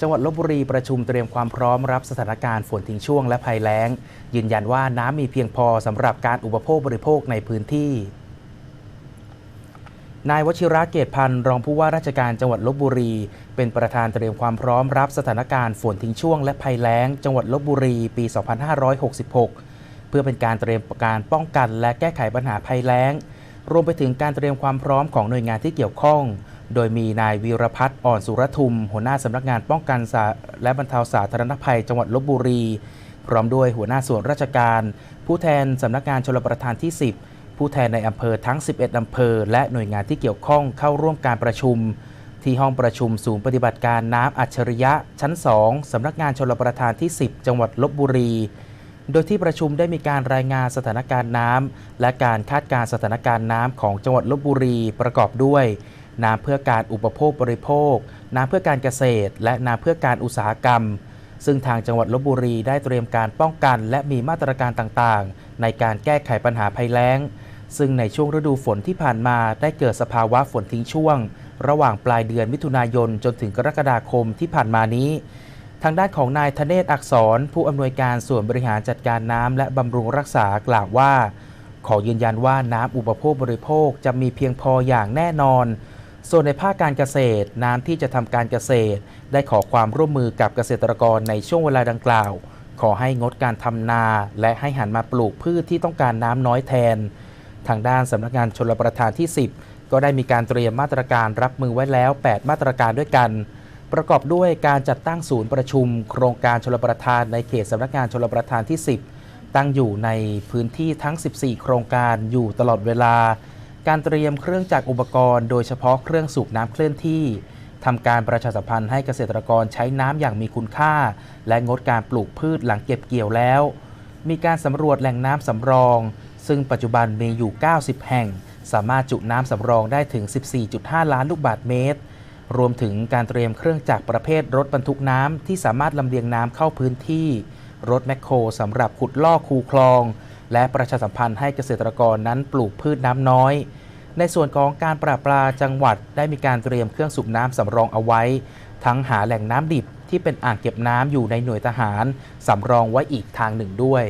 จังหวัดลบบุรีประชุมเตรียมความพร้อมรับสถานการณ์ฝนทิ้งช่วงและภัยแล้ง ยืนยันว่าน้ำมีเพียงพอสำหรับการอุปโภคบริโภคในพื้นที่ นายวชิระเกตพันธ์รองผู้ว่าราชการจังหวัดลบบุรี เป็นประธานเตรียมความพร้อมรับสถานการณ์ฝนทิ้งช่วงและภัยแล้ง จังหวัดลบบุรี ปี 2566 เพื่อเป็นการเตรียมการป้องกันและแก้ไขปัญหาภัยแล้ง รวมไปถึงการเตรียมความพร้อมของหน่วยงานที่เกี่ยวข้อง โดยมีนายวีรพัฒน์อ่อนสุรทุม หัวหน้าสำนักงานป้องกันและบรรเทาสาธารณภัยจังหวัดลบบุรี พร้อมด้วยหัวหน้าส่วนราชการ ผู้แทนสำนักงานชลประทานที่ 10 ผู้แทนในอำเภอทั้ง 11 อำเภอ และหน่วยงานที่เกี่ยวข้องเข้าร่วมการประชุม ที่ห้องประชุมศูนย์ปฏิบัติการน้ำอัจฉริยะ ชั้น 2สำนักงานชลประทานที่ 10 จังหวัดลบบุรี โดยที่ประชุมได้มีการรายงานสถานการณ์น้ำและการคาดการณ์สถานการณ์น้ำของจังหวัดลบบุรีประกอบด้วย น้ำเพื่อการอุปโภคบริโภค น้ำเพื่อการเกษตร และน้ำเพื่อการอุตสาหกรรม ซึ่งทางจังหวัดลบบุรีได้เตรียมการป้องกัน และมีมาตรการต่างๆ ในการแก้ไขปัญหาภัยแล้ง ซึ่งในช่วงฤดูฝนที่ผ่านมาได้เกิดสภาวะฝนทิ้งช่วง ระหว่างปลายเดือนมิถุนายนจนถึงกรกฎาคมที่ผ่านมานี้ทางด้านของนายธเนศอักษร ผู้อำนวยการส่วนบริหารจัดการน้ำและบำรุงรักษากล่าวว่า ขอยืนยันว่าน้ำอุปโภคบริโภคจะมีเพียงพออย่างแน่นอน ส่วนในภาคการเกษตรน้ำที่จะทำการเกษตร ได้ขอความร่วมมือกับเกษตรกรในช่วงเวลาดังกล่าว ขอให้งดการทำนา และให้หันมาปลูกพืชที่ต้องการน้ำน้อยแทน ทางด้านสำนักงานชลประทานที่ 10 ก็ได้มีการเตรียมมาตรการรับมือไว้แล้ว 8 มาตรการด้วยกัน ประกอบด้วยการจัดตั้งศูนย์ประชุม โครงการชลประทานในเขตสำนักงานชลประทานที่ 10 ตั้งอยู่ในพื้นที่ทั้ง 14 โครงการอยู่ตลอดเวลา การเตรียมเครื่องจักรอุปกรณ์โดยเฉพาะเครื่องสูบน้ำเคลื่อนที่ทำการประชาสัมพันธ์ให้เกษตรกรใช้น้ำอย่างมีคุณค่า และงดการปลูกพืชหลังเก็บเกี่ยวแล้ว มีการสำรวจแหล่งน้ำสำรอง ซึ่งปัจจุบันมีอยู่ 90 แห่ง สามารถจุน้ำสำรองได้ถึง 14.5 ล้านลูกบาศก์เมตร รวมถึงการเตรียมเครื่องจักรประเภทรถบรรทุกน้ำที่สามารถลำเลียงน้ำเข้าพื้นที่ รถแมคโครสำหรับขุดลอกคูคลอง และประชาสัมพันธ์ให้เกษตรกรนั้นปลูกพืชน้ำน้อย ในส่วนของการปราบปลาจังหวัดได้มีการเตรียมเครื่องสูบน้ำสำรองเอาไว้ ทั้งหาแหล่งน้ำดิบที่เป็นอ่างเก็บน้ำอยู่ในหน่วยทหารสำรองไว้อีกทางหนึ่งด้วย